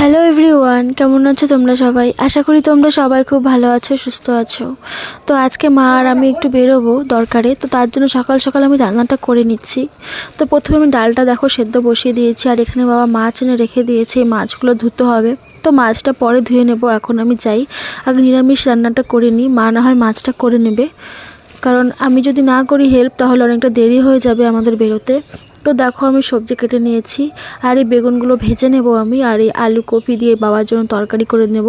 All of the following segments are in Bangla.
হ্যালো এভরিওয়ান কেমন আছো তোমরা সবাই? আশা করি তোমরা সবাই খুব ভালো আছো, সুস্থ আছো। তো আজকে মা আর আমি একটু বেরোবো দরকারে, তো তার জন্য সকাল সকাল আমি রান্নাটা করে নিচ্ছি। তো প্রথমে আমি ডালটা দেখো সেদ্ধ বসিয়ে দিয়েছি, আর এখানে বাবা মাছ এনে রেখে দিয়েছে, এই মাছগুলো ধুতে হবে। তো মাছটা পরে ধুয়ে নেব, এখন আমি যাই। আগে নিরামিষ রান্নাটা করে নিই, মা না হয় মাছটা করে নেবে। কারণ আমি যদি না করি হেল্প তাহলে অনেকটা দেরি হয়ে যাবে আমাদের বেরোতে। তো দেখো আমি সবজি কেটে নিয়েছি, আর এই বেগুনগুলো ভেজে নেব আমি, আর এই আলু কপি দিয়ে বাবার জন্য তরকারি করে নেব।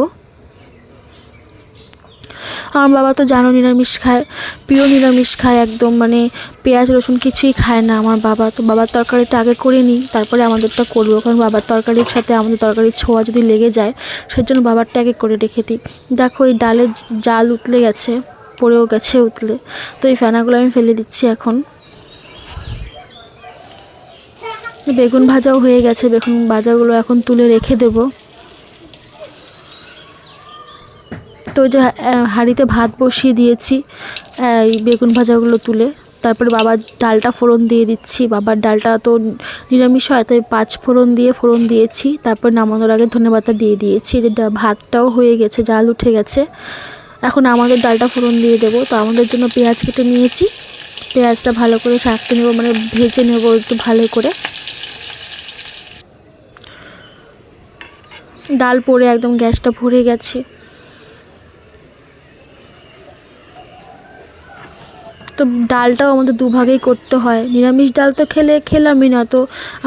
আমার বাবা তো জানো নিরামিষ খায়, প্রিয় নিরামিষ খায় একদম মানে পেঁয়াজ, রসুন কিছুই খায় না আমার বাবা। তো বাবার তরকারিটা আগে করে নিই, তারপরে আমাদেরটা করব, কারণ বাবার তরকারির সাথে আমাদের তরকারির ছোঁয়া যদি লেগে যায়, সেজন্য বাবারটা আগে করে রেখে দিই। দেখো এই ডালের জাল উতলে গেছে, পড়েও গেছে উতলে, তো এই ফেনাগুলো আমি ফেলে দিচ্ছি এখন। বেগুন ভাজাও হয়ে গেছে, বেগুন ভাজাগুলো এখন তুলে রেখে দেব। তো যে হাঁড়িতে ভাত বসিয়ে দিয়েছি এই বেগুন ভাজাগুলো তুলে। তারপরে বাবার ডালটা ফোড়ন দিয়ে দিচ্ছি। বাবার ডালটা তো নিরামিষ হয়, তাই পাঁচ ফোড়ন দিয়ে ফোড়ন দিয়েছি। তারপর নামানোর আগে ধনেপাতা দিয়ে দিয়েছি। যে ভাতটাও হয়ে গেছে, জাল উঠে গেছে। এখন আমাদের ডালটা ফোড়ন দিয়ে দেবো। তো আমাদের জন্য পেঁয়াজ কেটে নিয়েছি। পেঁয়াজটা ভালো করে ছাড়তে নেব মানে ভেজে নেব একটু ভালো করে। ডাল পড়ে একদম গ্যাসটা ভরে গেছে। তো ডালটাও আমাদের দুভাগেই করতে হয়। নিরামিষ ডাল তো খেলে, খেলামই না তো।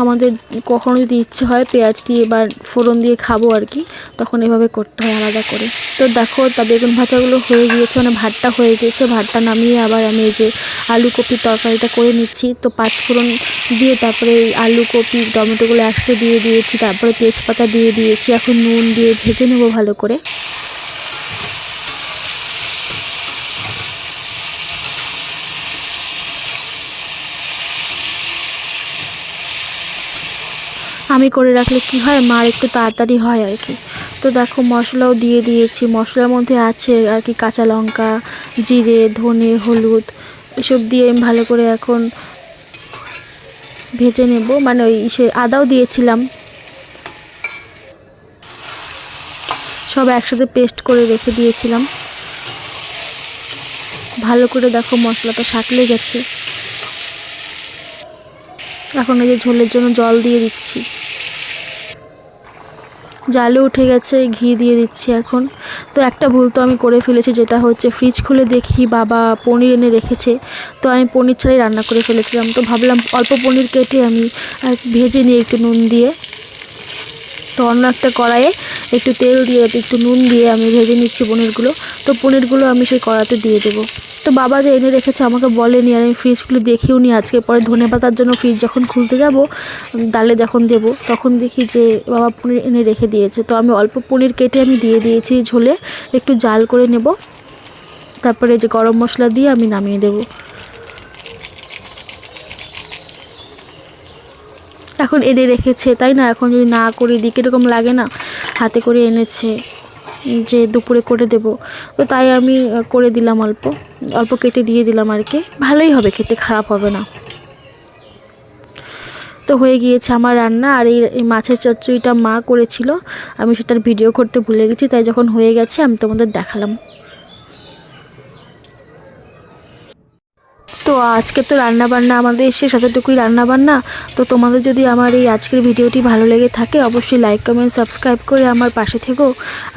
আমাদের কখনো যদি ইচ্ছে হয় পেঁয়াজ দিয়ে বা ফোড়ন দিয়ে খাব আর কি, তখন এভাবে করতে হয় আলাদা করে। তো দেখো, তা বেগুন ভাজাগুলো হয়ে গিয়েছে মানে ভাতটা হয়ে গিয়েছে ভাতটা নামিয়ে আবার আমি এই যে আলু কপির তরকারিটা করে নিচ্ছি। তো পাঁচ ফোড়ন দিয়ে তারপরে এই আলু কপি, টমেটোগুলো একসাথে দিয়ে দিয়েছি, তারপরে তেজপাতা দিয়ে দিয়েছি, এখন নুন দিয়ে ভেজে নেব ভালো করে। আমি করে রাখলে কি হয়? মার একটু তাড়াতাড়ি হয় আর কি। তো দেখো, মশলাও দিয়ে দিয়েছি। মশলার মধ্যে আছে আর কি কাঁচা লঙ্কা, জিরে, ধনে, হলুদ, এসব দিয়ে আমি ভালো করে এখন ভেজে নেব। মানে ওই সে আদাও দিয়েছিলাম। সব একসাথে পেস্ট করে রেখে দিয়েছিলাম। ভালো করে দেখো মশলাটা শাকলে গেছে। এখন এই যে ঝোলের জন্য জল দিয়ে দিচ্ছি। জালে উঠে গেছে, ঘি দিয়ে দিচ্ছি এখন। তো একটা ভুল তো আমি করে ফেলেছি, যেটা হচ্ছে ফ্রিজ খুলে দেখি বাবা পনির এনে রেখেছে। তো আমি পনির ছাড়াই রান্না করে ফেলেছিলাম। তো ভাবলাম অল্প পনির কেটে আমি ভেজে নিই একটু নুন দিয়ে। তো অন্য একটা কড়াইয়ে একটু তেল দিয়ে, একটু নুন দিয়ে আমি ভেজে নিচ্ছি পনিরগুলো। তো পনিরগুলো আমি সেই কড়াতে দিয়ে দেবো। তো বাবা যে এনে রেখেছে আমাকে বলেনি, আর আমি ফ্রিজগুলো দেখেও নি আজকে পরে ধনে পাতার জন্য ফ্রিজ যখন খুলতে যাব ডালে যখন দেব, তখন দেখি যে বাবা পনির এনে রেখে দিয়েছে। তো আমি অল্প পনির কেটে আমি দিয়ে দিয়েছি ঝোলে, একটু জাল করে নেব। তারপরে যে গরম মশলা দিয়ে আমি নামিয়ে দেবো। এখন এনে রেখেছে, তাই না? এখন যদি না করি দিই কীরকম লাগে না? হাতে করে এনেছে। যে দুপুরে করে দেব। তো তাই আমি করে দিলাম অল্প। অল্প কেটে দিয়ে দিলাম আর কি। ভালোই হবে, খেতে খারাপ হবে না। তো হয়ে গিয়েছে আমার রান্না। আর এই মাছের চচ্চড়িটা মা করেছিল। আমি সেটার ভিডিও করতে ভুলে গেছি। তাই যখন হয়ে গেছে, আমি তোমাদের দেখালাম। তো আজকে তো রান্না বান্না আমাদের এসে সাথেটুকুই রান্না বান্না তো তোমাদের যদি আমার এই আজকের ভিডিওটি ভালো লেগে থাকে, অবশ্যই লাইক কমেন্ট সাবস্ক্রাইব করে আমার পাশে থেকো।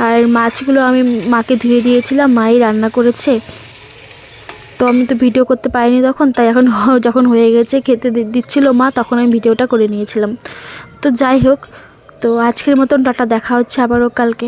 আর মাছগুলো আমি মাকে ধুয়ে দিয়েছিলাম, মাই রান্না করেছে। তো আমি তো ভিডিও করতে পারিনি তখন, তাই এখন যখন হয়ে গেছে, খেতে দিচ্ছিল মা, তখন আমি ভিডিওটা করে নিয়েছিলাম। তো যাই হোক, তো আজকের মতন টাটা, দেখা হচ্ছে আবারও কালকে।